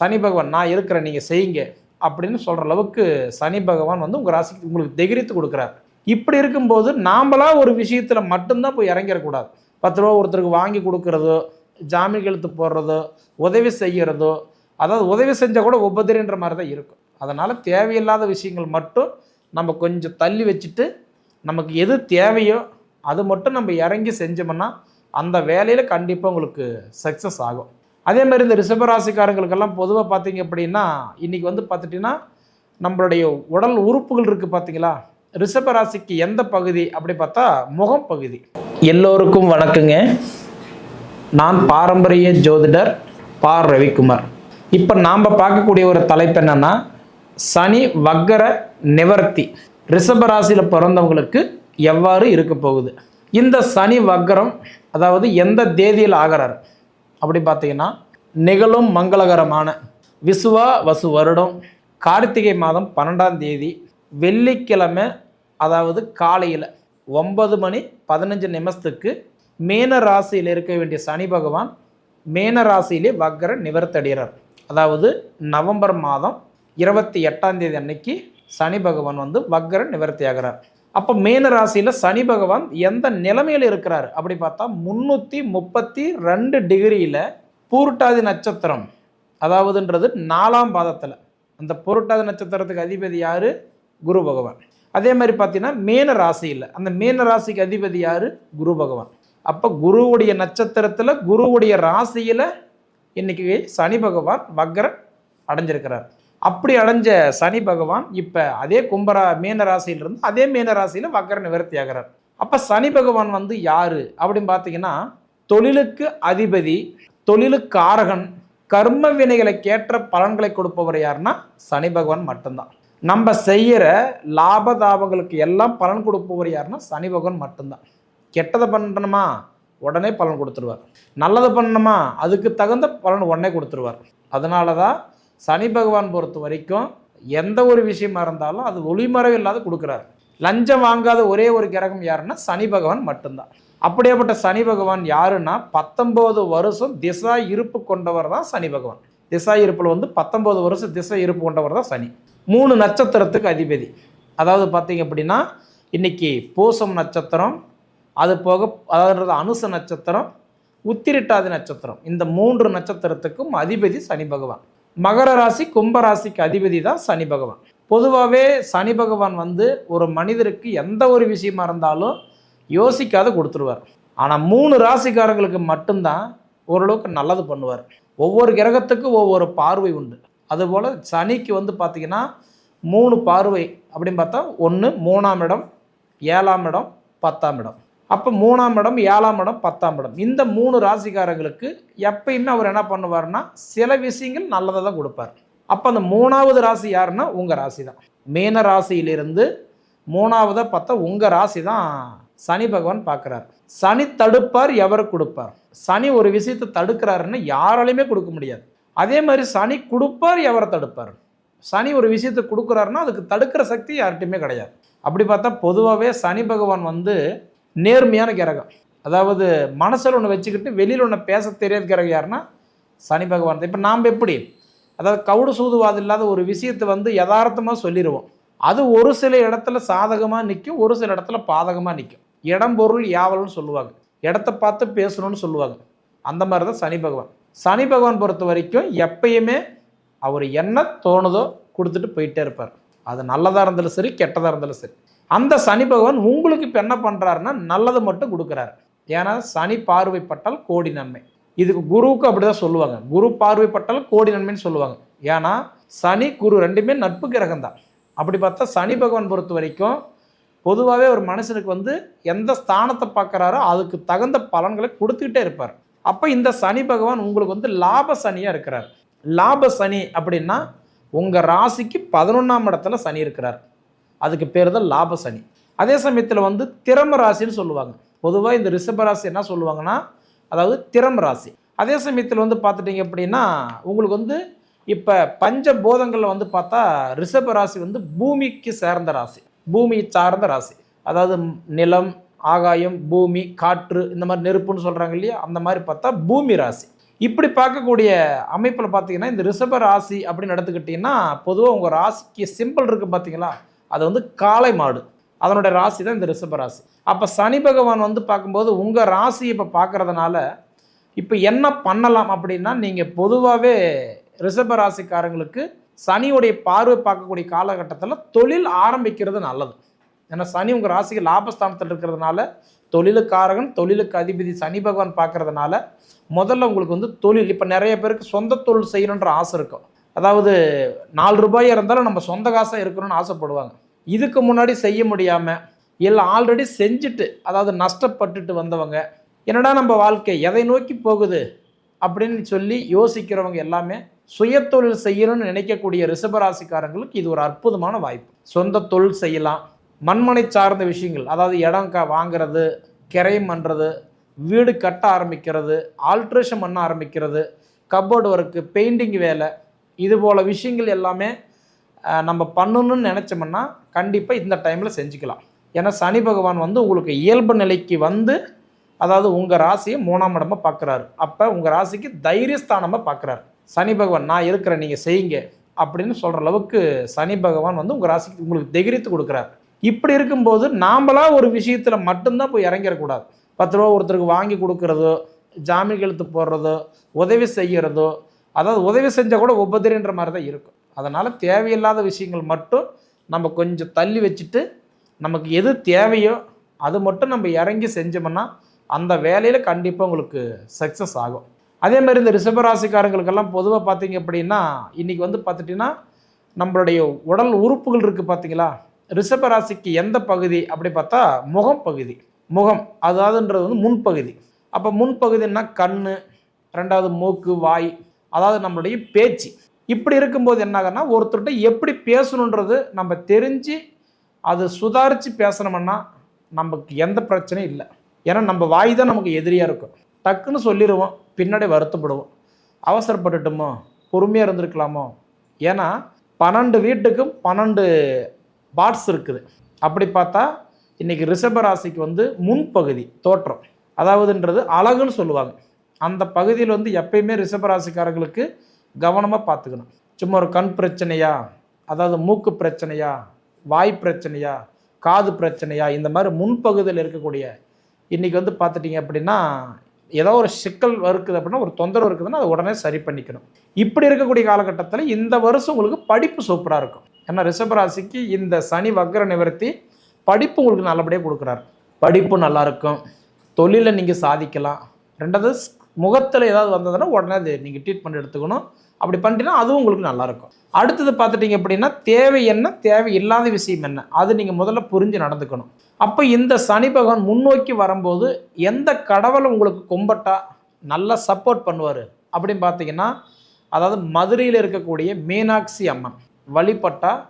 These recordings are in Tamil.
சனி பகவான் நான் இருக்கிறேன் நீங்கள் செய்யுங்க அப்படின்னு சொல்கிற அளவுக்கு சனி பகவான் வந்து உங்கள் ராசிக்கு உங்களுக்கு திகிரித்து கொடுக்குறாரு. இப்படி இருக்கும்போது நாமளா ஒரு விஷயத்தில் மட்டும்தான் போய் இறங்கிடக்கூடாது. பத்து ரூபா ஒருத்தருக்கு வாங்கி கொடுக்குறதோ ஜாமீன் கழுத்து போடுறதோ உதவி செய்கிறதோ அதாவது உதவி செஞ்சால் கூட உபதிரின்ற மாதிரி தான் இருக்கும். அதனால் தேவையில்லாத விஷயங்கள் மட்டும் நம்ம கொஞ்சம் தள்ளி வச்சுட்டு நமக்கு எது தேவையோ அது மட்டும் நம்ம இறங்கி செஞ்சோம்னா அந்த வேலையில் கண்டிப்பாக உங்களுக்கு சக்ஸஸ் ஆகும். அதே மாதிரி இந்த ரிஷபராசிக்காரங்களுக்கெல்லாம் பொதுவாக பார்த்தீங்க அப்படின்னா இன்றைக்கி வந்து பார்த்துட்டிங்கன்னா நம்மளுடைய உடல் உறுப்புகள் இருக்குது பார்த்தீங்களா ரிஷபராசிக்கு எந்த பகுதி அப்படி பார்த்தா முகம் பகுதி. எல்லோருக்கும் வணக்கங்க. நான் பாரம்பரிய ஜோதிடர் பார் ரவிக்குமார். இப்போ நாம் பார்க்கக்கூடிய ஒரு தலைப்பு என்னென்னா சனி வக்கர நிவர்த்தி. ரிஷபராசியில் பிறந்தவங்களுக்கு எவ்வாறு இருக்க போகுது? இந்த சனி வக்கரம் அதாவது எந்த தேதியில் ஆகிறார்? அப்படி பார்த்தீங்கன்னா நிகழும் மங்களகரமான விசுவா வசு வருடம் கார்த்திகை மாதம் பன்னெண்டாம் தேதி வெள்ளிக்கிழமை அதாவது காலையில் ஒன்பது மணி பதினஞ்சு நிமிஷத்துக்கு மேன ராசியில் இருக்க வேண்டிய சனி பகவான் மேன ராசியிலே வக்கர நிவர்த்தடைகிறார். அதாவது நவம்பர் மாதம் இருபத்தி எட்டாம் தேதி அன்னைக்கு சனி பகவான் வந்து வக்கர நிவர்த்தி ஆகிறார் அப்போ மேன ராசியில் சனி பகவான் எந்த நிலைமையில் இருக்கிறார்? அப்படி பார்த்தா முந்நூற்றி முப்பத்தி ரெண்டு டிகிரியில் பூருட்டாதி நட்சத்திரம் அதாவதுன்றது நாலாம் பாதத்தில். அந்த பூருட்டாதி நட்சத்திரத்துக்கு அதிபதி யார்? குரு பகவான். அதே மாதிரி பார்த்தீங்கன்னா மீன ராசியில். அந்த மீன ராசிக்கு அதிபதி யார்? குரு பகவான். அப்போ குருவுடைய நட்சத்திரத்தில் குருவுடைய ராசியில் இன்னைக்கு சனி பகவான் வக்ரம் அடைஞ்சிருக்கிறார். அப்படி அடைஞ்ச சனி பகவான் இப்போ அதே கும்பரா மீன ராசியிலிருந்து அதே மீன ராசியில் வக்கர நிவர்த்தி ஆகிறார். அப்போ சனி பகவான் வந்து யார்? அப்படின்னு பார்த்தீங்கன்னா தொழிலுக்கு அதிபதி தொழிலுக்கு ஆரகன் கர்ம வினைகளுக்கேற்ற பலன்களை கொடுப்பவர் யாருன்னா சனி பகவான் மட்டும்தான். நம்ம செய்கிற லாபதாபங்களுக்கு எல்லாம் பலன் கொடுப்பவர் யாருன்னா சனி பகவான் மட்டும்தான். கெட்டதை பண்ணணுமா? உடனே பலன் கொடுத்துருவார். நல்லது பண்ணணுமா? அதுக்கு தகுந்த பலன் உடனே கொடுத்துருவார். அதனால தான் சனி பகவான் பொறுத்த வரைக்கும் எந்த ஒரு விஷயமா இருந்தாலும் அது ஒளிமறைவு இல்லாத கொடுக்குறாரு. லஞ்சம் வாங்காத ஒரே ஒரு கிரகம் யாருன்னா சனி பகவான் மட்டும்தான். அப்படியேப்பட்ட சனி பகவான் யாருன்னா பத்தொம்போது வருஷம் திசா இருப்பு கொண்டவர் தான் சனி பகவான். திசா இருப்பில் வந்து பத்தொம்போது வருஷம் திசை இருப்பு கொண்டவர் தான் சனி. மூணு நட்சத்திரத்துக்கு அதிபதி. அதாவது பார்த்தீங்க அப்படின்னா இன்னைக்கு பூசம் நட்சத்திரம் அது போக அதாவது அனுச நட்சத்திரம் உத்திரிட்டாதி நட்சத்திரம். இந்த மூன்று நட்சத்திரத்துக்கும் அதிபதி சனி பகவான். மகர ராசி கும்ப ராசிக்கு அதிபதி தான் சனி பகவான். பொதுவாகவே சனி பகவான் வந்து ஒரு மனிதருக்கு எந்த ஒரு விஷயமா இருந்தாலும் யோசிக்காத கொடுத்துருவார். ஆனால் மூணு ராசிக்காரங்களுக்கு மட்டும்தான் ஓரளவுக்கு நல்லது பண்ணுவார். ஒவ்வொரு கிரகத்துக்கும் ஒவ்வொரு பார்வை உண்டு. அதுபோல் சனிக்கு வந்து பார்த்திங்கன்னா மூணு பார்வை அப்படின்னு பார்த்தா ஒன்று மூணாம் இடம் ஏழாம் இடம் பத்தாம் இடம். அப்போ மூணாம் இடம் ஏழாம் இடம் பத்தாம் இடம். இந்த மூணு ராசிக்காரங்களுக்கு எப்பயுமே அவர் என்ன பண்ணுவார்னா சில விஷயங்கள் நல்லதை தான் கொடுப்பார். அப்போ அந்த மூணாவது ராசி யாருன்னா உங்கள் ராசி தான் மீன ராசியிலிருந்து மூணாவதாக பார்த்தா உங்கள் ராசி தான் சனி பகவான் பார்க்குறார். சனி தடுப்பார் எவர் கொடுப்பார்? சனி ஒரு விஷயத்தை தடுக்கிறாருன்னு யாராலையுமே கொடுக்க முடியாது. அதே மாதிரி சனி கொடுப்பார் எவரை தடுப்பார்? சனி ஒரு விஷயத்தை கொடுக்குறாருன்னா அதுக்கு தடுக்கிற சக்தி யார்கிட்டையுமே கிடையாது. அப்படி பார்த்தா பொதுவாகவே சனி பகவான் வந்து நேர்மையான கிரகம். அதாவது மனசில் ஒன்று வச்சுக்கிட்டு வெளியில் ஒன்று பேச தெரியாத கிரகம் யாருன்னா சனி பகவான் இப்போ நாம் எப்படி? அதாவது கவுடு சூதுவாது இல்லாத ஒரு விஷயத்தை வந்து யதார்த்தமாக சொல்லிடுவோம் அது ஒரு சில இடத்துல சாதகமாக நிற்கும் ஒரு சில இடத்துல பாதகமாக நிற்கும் இடம் பொருள் யாவல்னு சொல்லுவாங்க. இடத்த பார்த்து பேசணும்னு சொல்லுவாங்க. அந்த மாதிரி தான் சனி பகவான். சனி பகவான் பொறுத்த வரைக்கும் எப்பயுமே அவர் என்ன தோணுதோ கொடுத்துட்டு போயிட்டே இருப்பார். அது நல்லதாக இருந்தாலும் சரி கெட்டதாக இருந்தாலும் சரி. அந்த சனி பகவான் உங்களுக்கு இப்போ என்ன பண்ணுறாருன்னா நல்லது மட்டும் கொடுக்குறாரு. ஏன்னா சனி பார்வைப்பட்டால் கோடி நன்மை. இதுக்கு குருவுக்கு அப்படிதான் சொல்லுவாங்க. குரு பார்வைப்பட்டால் கோடி நன்மைன்னு சொல்லுவாங்க. ஏன்னா சனி குரு ரெண்டுமே நட்பு கிரகம் தான் அப்படி பார்த்தா சனி பகவான் பொறுத்த வரைக்கும் பொதுவாகவே ஒரு மனுஷனுக்கு வந்து எந்த ஸ்தானத்தை பார்க்குறாரோ அதுக்கு தகுந்த பலன்களை கொடுத்துக்கிட்டே இருப்பார். அப்போ இந்த சனி பகவான் உங்களுக்கு வந்து லாப சனியாக இருக்கிறார். லாப சனி அப்படின்னா உங்கள் ராசிக்கு பதினொன்றாம் இடத்துல சனி இருக்கிறார். அதுக்கு பேர் தான் லாப சனி. அதே சமயத்தில் வந்து திறம ராசின்னு சொல்லுவாங்க. பொதுவாக இந்த ரிஷப ராசி என்ன சொல்லுவாங்கன்னா அதாவது திறம ராசி. அதே சமயத்தில் வந்து பார்த்துட்டிங்க அப்படின்னா உங்களுக்கு வந்து இப்போ பஞ்ச போதங்களில் வந்து பார்த்தா ரிஷப ராசி வந்து பூமிக்கு சேர்ந்த ராசி. பூமி சார்ந்த ராசி. அதாவது நிலம் ஆகாயம் பூமி காற்று இந்த மாதிரி நெருப்புன்னு சொல்கிறாங்க இல்லையா? அந்த மாதிரி பார்த்தா பூமி ராசி. இப்படி பார்க்கக்கூடிய அமைப்பில் பார்த்தீங்கன்னா இந்த ரிஷப ராசி அப்படின்னு எடுத்துக்கிட்டிங்கன்னா பொதுவாக உங்கள் ராசிக்கு சிம்பிள் இருக்குது பார்த்தீங்களா? அது வந்து காளை மாடு. அதனுடைய ராசி தான் இந்த ரிஷப ராசி. அப்போ சனி பகவான் வந்து பார்க்கும்போது உங்கள் ராசி இப்போ பார்க்குறதுனால இப்போ என்ன பண்ணலாம் அப்படின்னா நீங்கள் பொதுவாகவே ரிஷப ராசிக்காரங்களுக்கு சனியுடைய பார்வை பார்க்கக்கூடிய காலகட்டத்தில் தொழில் ஆரம்பிக்கிறது நல்லது. ஏன்னா சனி உங்கள் ராசிக்கு லாபஸ்தானத்தில் இருக்கிறதுனால தொழிலுக்காரகன் தொழிலுக்கு அதிபதி சனி பகவான் பார்க்கறதுனால முதல்ல உங்களுக்கு வந்து தொழில் இப்போ நிறைய பேருக்கு சொந்த தொழில் செய்யணுன்ற ஆசை இருக்கும். அதாவது நாலு ரூபாய் இருந்தாலும் நம்ம சொந்த காசாக இருக்கணும்னு ஆசைப்படுவாங்க. இதுக்கு முன்னாடி செய்ய முடியாமல் இல்லை ஆல்ரெடி செஞ்சுட்டு அதாவது நஷ்டப்பட்டுட்டு வந்தவங்க என்னடா நம்ம வாழ்க்கை எதை நோக்கி போகுது? அப்படின்னு சொல்லி யோசிக்கிறவங்க எல்லாமே சுயத்தொழில் செய்யணும்னு நினைக்கக்கூடிய ரிஷபராசிக்காரங்களுக்கு இது ஒரு அற்புதமான வாய்ப்பு. சொந்த தொழில் செய்யலாம். மண்மனை சார்ந்த விஷயங்கள் அதாவது இடம் க வாங்குறது கிரையம் பண்ணுறது வீடு கட்ட ஆரம்பிக்கிறது ஆல்ட்ரேஷன் பண்ண ஆரம்பிக்கிறது கப்போர்டு ஒர்க்கு பெயிண்டிங் வேலை இது போல் விஷயங்கள் எல்லாமே நம்ம பண்ணணும்னு நினச்சோம்னா கண்டிப்பாக இந்த டைமில் செஞ்சுக்கலாம். ஏன்னா சனி பகவான் வந்து உங்களுக்கு இயல்பு நிலைக்கு வந்து அதாவது உங்கள் ராசியை மூணாம் இடமாக பார்க்குறாரு அப்போ உங்கள் ராசிக்கு தைரியஸ்தானமாக பார்க்குறாரு சனி பகவான் நான் இருக்கிறேன் நீங்கள் செய்யுங்க அப்படின்னு சொல்கிற அளவுக்கு சனி பகவான் வந்து உங்கள் ராசிக்கு உங்களுக்கு திகிரித்து கொடுக்குறாரு. இப்படி இருக்கும்போது நாம்பளாக ஒரு விஷயத்தில் மட்டும்தான் போய் இறங்கிடக்கூடாது. பத்து ரூபா ஒருத்தருக்கு வாங்கி கொடுக்குறதோ ஜாமீன் கழுத்து போடுறதோ உதவி செய்கிறதோ அதாவது உதவி செஞ்சால் கூட உபதிரின்ற மாதிரி தான் இருக்கும். அதனால் தேவையில்லாத விஷயங்கள் மட்டும் நம்ம கொஞ்சம் தள்ளி வச்சுட்டு நமக்கு எது தேவையோ அது மட்டும் நம்ம இறங்கி செஞ்சோம்னா அந்த வேலையில் கண்டிப்பாக உங்களுக்கு சக்ஸஸ் ஆகும். அதே மாதிரி இந்த ரிஷபராசிக்காரங்களுக்கெல்லாம் பொதுவாக பார்த்தீங்க அப்படின்னா இன்றைக்கி வந்து பார்த்துட்டிங்கன்னா நம்மளுடைய உடல் உறுப்புகள் இருக்குது பார்த்தீங்களா ரிஷபராசிக்கு எந்த பகுதி அப்படி பார்த்தா முகம் பகுதி. முகம் அதாவதுன்றது வந்து முன்பகுதி. அப்போ முன்பகுதின்னா கண் ரெண்டாவது மூக்கு வாய் அதாவது நம்மளுடைய பேச்சு. இப்படி இருக்கும்போது என்ன ஒருத்தர்கிட்ட எப்படி பேசணுன்றது நம்ம தெரிஞ்சு அது சுதாரித்து பேசணும்னா நமக்கு எந்த பிரச்சனையும் இல்லை. ஏன்னா நம்ம வாய் தான் நமக்கு எதிரியாக இருக்கும். டக்குன்னு சொல்லிடுவோம் பின்னாடி வருத்தப்படுவோம். அவசரப்பட்டுட்டோமோ பொறுமையாக இருந்திருக்கலாமோ? ஏன்னா பன்னெண்டு வீட்டுக்கும் பன்னெண்டு பார்ட்ஸ் இருக்குது. அப்படி பார்த்தா இன்றைக்கி ரிஷப ராசிக்கு வந்து முன்பகுதி தோற்றம். அதாவதுன்றது அழகுன்னு சொல்லுவாங்க. அந்த பகுதியில் வந்து எப்பயுமே ரிசபராசிக்காரங்களுக்கு கவனமாக பார்த்துக்கணும். சும்மா ஒரு கண் பிரச்சனையா அதாவது மூக்கு பிரச்சனையா வாய் பிரச்சனையா காது பிரச்சனையா இந்த மாதிரி முன்பகுதியில் இருக்கக்கூடிய இன்றைக்கி வந்து பார்த்துட்டிங்க அப்படின்னா ஏதோ ஒரு சிக்கல் இருக்குது அப்படின்னா ஒரு தொந்தரவு இருக்குதுன்னா அதை உடனே சரி பண்ணிக்கணும். இப்படி இருக்கக்கூடிய காலகட்டத்தில் இந்த வருஷம் உங்களுக்கு படிப்பு சூப்பராக இருக்கும். ஏன்னா ரிஷபராசிக்கு இந்த சனி வக்ர நிவர்த்தி படிப்பு உங்களுக்கு நல்லபடியாக கொடுக்குறாரு. படிப்பு நல்லா இருக்கும். தொழிலை நீங்கள் சாதிக்கலாம். ரெண்டாவது முகத்தில் ஏதாவது வந்ததுன்னா உடனே அது நீங்கள் ட்ரீட்மெண்ட் எடுத்துக்கணும். அப்படி பண்ணிட்டீங்கன்னா அதுவும் உங்களுக்கு நல்லாயிருக்கும். அடுத்தது பார்த்துட்டிங்க அப்படின்னா தேவை என்ன? தேவை இல்லாத விஷயம் என்ன? அது நீங்கள் முதல்ல புரிஞ்சு நடந்துக்கணும். அப்போ இந்த சனி பகவான் முன்னோக்கி வரும்போது எந்த கடவுளை உங்களுக்கு கும்பட்டா நல்லா சப்போர்ட் பண்ணுவார்? அப்படின்னு பார்த்தீங்கன்னா அதாவது மதுரையில் இருக்கக்கூடிய மீனாட்சி அம்மன் வழிபட்டால்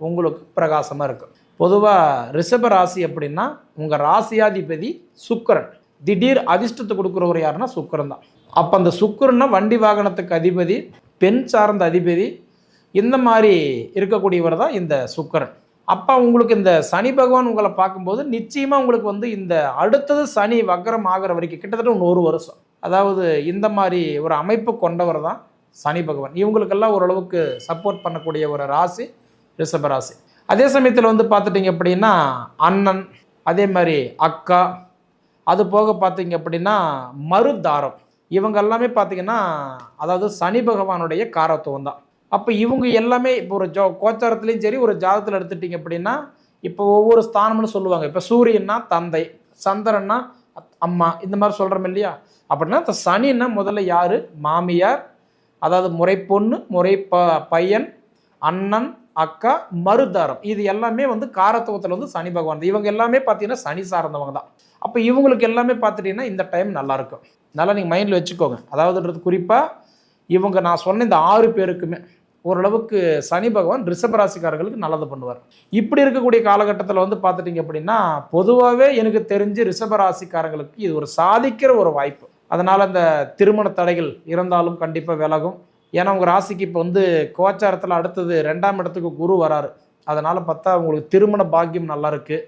உங்களுக்கு பிரகாசமாக இருக்கும். பொதுவாக ரிஷப ராசி அப்படின்னா உங்கள் ராசியாதிபதி சுக்கரன். திடீர் அதிர்ஷ்டத்தை கொடுக்குறவர் யாருன்னா சுக்கரன் தான். அப்போ அந்த சுக்கரன்னா வண்டி வாகனத்துக்கு அதிபதி பெண் சார்ந்த அதிபதி இந்த மாதிரி இருக்கக்கூடியவர் தான் இந்த சுக்கிரன். அப்போ உங்களுக்கு இந்த சனி பகவான் உங்களை பார்க்கும்போது நிச்சயமாக உங்களுக்கு வந்து இந்த அடுத்தது சனி வக்கரம் ஆகிற வரைக்கும் கிட்டத்தட்ட இன்னும் ஒரு வருஷம். அதாவது இந்த மாதிரி ஒரு அமைப்பு கொண்டவர் தான் சனி பகவான். இவங்களுக்கெல்லாம் ஓரளவுக்கு சப்போர்ட் பண்ணக்கூடிய ஒரு ராசி ரிஷப ராசி. அதே சமயத்தில் வந்து பார்த்துட்டிங்க அப்படின்னா அண்ணன் அதே மாதிரி அக்கா அது போக பார்த்தீங்க அப்படின்னா மறுதாரம் இவங்க எல்லாமே பார்த்தீங்கன்னா அதாவது சனி பகவானுடைய காரத்துவம் தான். அப்போ இவங்க எல்லாமே இப்போ ஒரு ஜோ கோச்சாரத்துலேயும் சரி ஒரு ஜாதத்தில் எடுத்துட்டிங்க அப்படின்னா இப்போ ஒவ்வொரு ஸ்தானம்னு சொல்லுவாங்க. இப்போ சூரியன்னா தந்தை சந்திரன்னா அம்மா இந்த மாதிரி சொல்கிறோம் இல்லையா? அப்படின்னா இந்த சனின்னா முதல்ல யார்? மாமியார் அதாவது முறை பொண்ணு முறை ப பையன் அண்ணன் அக்கா மறுதாரம் இது எல்லாமே வந்து காரத்துவத்தில் வந்து சனி பகவான். தான். இவங்க எல்லாமே பார்த்தீங்கன்னா சனி சார்ந்தவங்க தான். அப்போ இவங்களுக்கு எல்லாமே பார்த்துட்டீங்கன்னா இந்த டைம் நல்லாயிருக்கும் நல்லா நீங்கள் மைண்டில் வச்சுக்கோங்க. அதாவதுன்றது குறிப்பாக இவங்க நான் சொன்ன இந்த ஆறு பேருக்குமே ஓரளவுக்கு சனி பகவான் ரிஷபராசிக்காரர்களுக்கு நல்லது பண்ணுவார். இப்படி இருக்கக்கூடிய காலகட்டத்தில் வந்து பார்த்துட்டிங்க அப்படின்னா பொதுவாகவே எனக்கு தெரிஞ்சு ரிஷபராசிக்காரங்களுக்கு இது ஒரு சாதிக்கிற ஒரு வாய்ப்பு. அதனால் அந்த திருமண தடைகள் இருந்தாலும் கண்டிப்பாக விலகும். ஏன்னா உங்கள் ராசிக்கு இப்போ வந்து கோச்சாரத்தில் அடுத்தது ரெண்டாம் இடத்துக்கு குரு வராரு. அதனால் பார்த்தா உங்களுக்கு திருமண பாக்கியம் நல்லா இருக்குது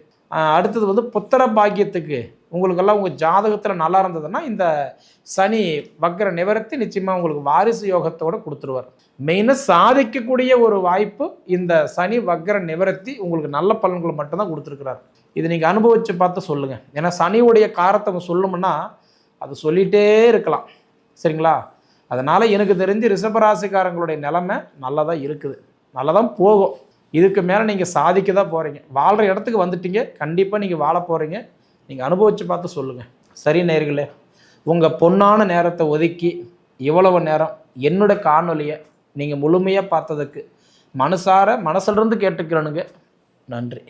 அடுத்தது வந்து புத்திர பாக்கியத்துக்கு உங்களுக்கெல்லாம் உங்கள் ஜாதகத்தில் நல்லா இருந்ததுன்னா இந்த சனி வக்கர நிவர்த்தி நிச்சயமாக உங்களுக்கு வாரிசு யோகத்தோடு கொடுத்துருவார். மெயினாக சாதிக்கக்கூடிய ஒரு வாய்ப்பு இந்த சனி வக்கர நிவர்த்தி உங்களுக்கு நல்ல பலன்களை மட்டும்தான் கொடுத்துருக்கிறார். இது நீங்கள் அனுபவித்து பார்த்து சொல்லுங்கள் ஏன்னா சனியுடைய காரத்தை சொல்லணும்னா அது சொல்லிகிட்டே இருக்கலாம். சரிங்களா? அதனால் எனக்கு தெரிஞ்சு ரிஷபராசிக்காரங்களுடைய நிலமை நல்லா தான் இருக்குது. நல்லா தான் போகும். இதுக்கு மேலே நீங்கள் சாதிக்க தான் போகிறீங்க வாழ்கிற இடத்துக்கு வந்துட்டீங்க. கண்டிப்பாக நீங்கள் வாழ போகிறீங்க நீங்கள் அனுபவித்து பார்த்து சொல்லுங்கள் சரி நேர்களே உங்கள் பொன்னான நேரத்தை ஒதுக்கி இவ்வளவு நேரம் என்னோட காணொலியை நீங்கள் முழுமையாக பார்த்ததுக்கு மனசார மனசிலிருந்து கேட்டுக்கிறனுங்க. நன்றி.